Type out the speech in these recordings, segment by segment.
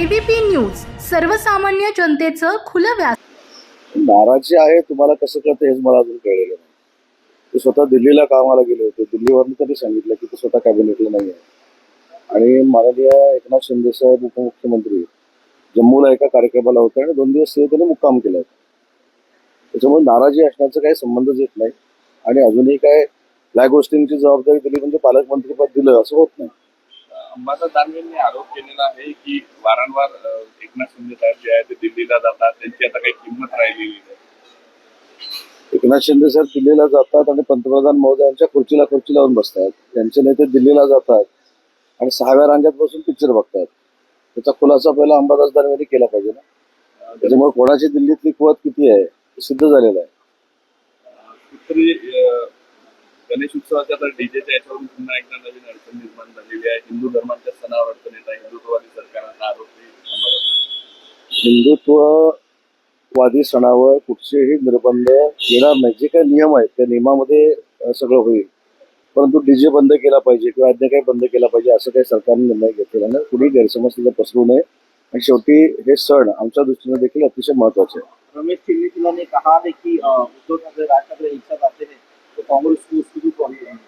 ABP news सर्वसामान्य जनतेचं खुलं व्यास नाराजी आहे तुम्हाला कसं कळतं हेच मला अजून कळलेलं नाही. ते स्वतः दिल्लीला कामाला गेले होते. दिल्लीवरून त्यांनी सांगितलं की ते स्वतः कॅबिनेटला नाही आहे आणि माननीय एकनाथ शिंदे साहेब उपमुख्यमंत्री जम्मूला एका कार्यक्रमाला होते आणि दोन दिवस ते त्यांनी मुक्काम केला होता. त्याच्यामुळे नाराजी असण्याचा काही संबंधच येत नाही. आणि अजूनही काय या गोष्टींची जबाबदारी दिली म्हणजे पालकमंत्रीपद दिलं असं होत नाही. अंबादास दानवेंनी आरोप केलेला आहे की वारंवार एकनाथ शिंदे साहेब जे आहे ते दिल्लीला जातात. त्यांची आता काही किंमत राहिलेली नाही. एकनाथ शिंदे साहेब दिल्लीला जातात आणि पंतप्रधान महोदयांच्या खुर्चीला खुर्ची लावून बसतात. त्यांचे नेते दिल्लीला जातात आणि सहाव्या रांग्यात बसून पिक्चर बघतात. त्याचा खुलासा पहिला अंबादास दानवेंनी केला पाहिजे ना. त्याच्यामुळे कोणाची दिल्लीतली कुवत किती आहे? सिद्ध झालेलं आहे. गणेश उत्सवाच्या तर डीजेच्या याच्यावरून पुन्हा एकदा नवीन अडचण निर्माण झालेली आहे. हिंदू धर्माच्या सणावर अडचण येत आहे. हिंदुत्ववादी सरकारांचा आरोपही अंबादास हिंदुत्ववादी सणावर कुठचेही निर्बंध येणार नाही. जे काही नियम आहेत त्या नियमामध्ये सगळं होईल. परंतु डीजे बंद केला पाहिजे किंवा अन्य काही बंद केला पाहिजे असं काही सरकारने निर्णय घेतलेला नाही. कुणी गैरसमज तिथं पसरू नये. आणि शेवटी हे सण आमच्या दृष्टीने देखील अतिशय महत्त्वाचे आहे. रमेश चिन्नीतिला ने कहा है कि उद्धव ठाकरे राज ठाकरे एक साथ आते हैं तो कांग्रेस को उसकी भी प्रॉब्लम है।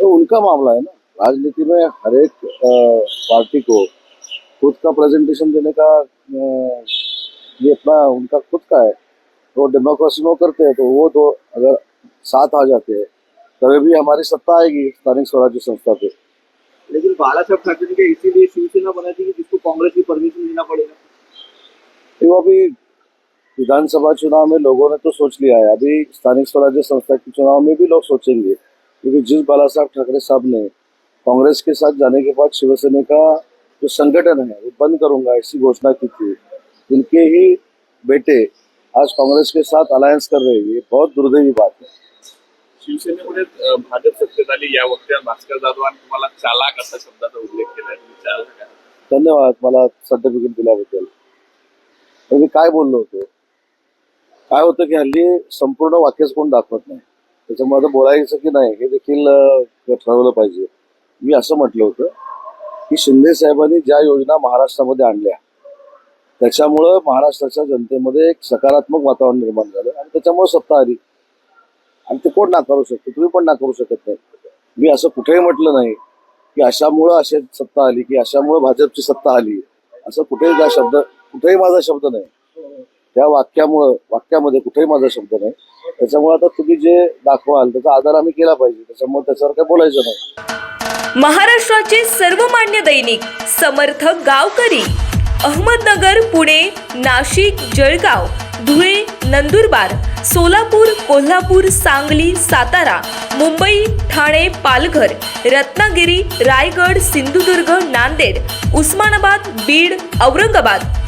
तो उनका मामला है ना। राजनीति में हर एक पार्टी को खुद का प्रेजेंटेशन देने का ये अपना उनका खुद का है। तो डेमोक्रेसी में करते हैं तो वो तो अगर साथ आ जाते हैं तभी भी हमारी सत्ता आएगी स्थानीय स्वराज्य संस्था पे। लेकिन बाला साहब ठाकरे ने इसीलिए शिवसेना बनाई थी कि जिसको कांग्रेस की परमिशन देना पड़ेगा? तो अभी विधानसभा चुनाव में लोगों ने तो सोच लिया है। अभी स्थानिक स्वराज्य संस्था के चुनाव में भी लोग सोचेंगे क्योंकि जिस बाला साहब ठाकरे साहब ने कांग्रेस के साथ जाने के बाद शिवसेना का जो संगठन है वो बंद करूँगा ऐसी घोषणा की थी। उनके ही बेटे आज कांग्रेस के साथ अलायंस कर रहे हैं। ये बहुत दुर्दैवी बात है। शिवसेनेमुळे अ, भाजप सत्तेत आली या वक्त्यात भास्कर जाधवांनी तुम्हाला चालाक असा शब्दाचा उल्लेख केलाय. तुम्ही चालक धन्यवाद मला सर्टिफिकेट दिल्याबद्दल. मी काय बोललो होतो? काय होतं की हल्ली संपूर्ण वाक्यच कोण दाखवत नाही. त्याच्यामुळे आता बोलायचं की नाही हे देखील ठरवलं पाहिजे. मी असं म्हटलं होतं की शिंदे साहेबांनी ज्या योजना महाराष्ट्रामध्ये आणल्या त्याच्यामुळं महाराष्ट्राच्या जनतेमध्ये एक सकारात्मक वातावरण निर्माण झालं आणि त्याच्यामुळे सत्ता आली. आणि ते कोण नाकारू शकतो? तुम्ही पण नाकारू शकत नाही. मी असं कुठेही म्हटलं नाही की अशामुळं अशी सत्ता आली की अशामुळं भाजपची सत्ता आली. असं कुठेही त्या शब्द कुठेही माझा शब्द नाही. त्या वाक्यामुळं वाक्यामध्ये कुठेही माझा शब्द नाही. त्याच्यामुळे आता तुम्ही जे दाखवाल त्याचा आदर आम्ही केला पाहिजे. त्याच्यामुळे त्याच्यावर काही बोलायचं नाही. महाराष्ट्राचे सर्वमान्य दैनिक समर्थ गावकरी अहमदनगर पुणे नाशिक जळगाव धुळे नंदुरबार सोलापूर कोल्हापूर सांगली सातारा मुंबई ठाणे पालघर रत्नागिरी रायगड सिंधुदुर्ग नांदेड उस्मानाबाद बीड औरंगाबाद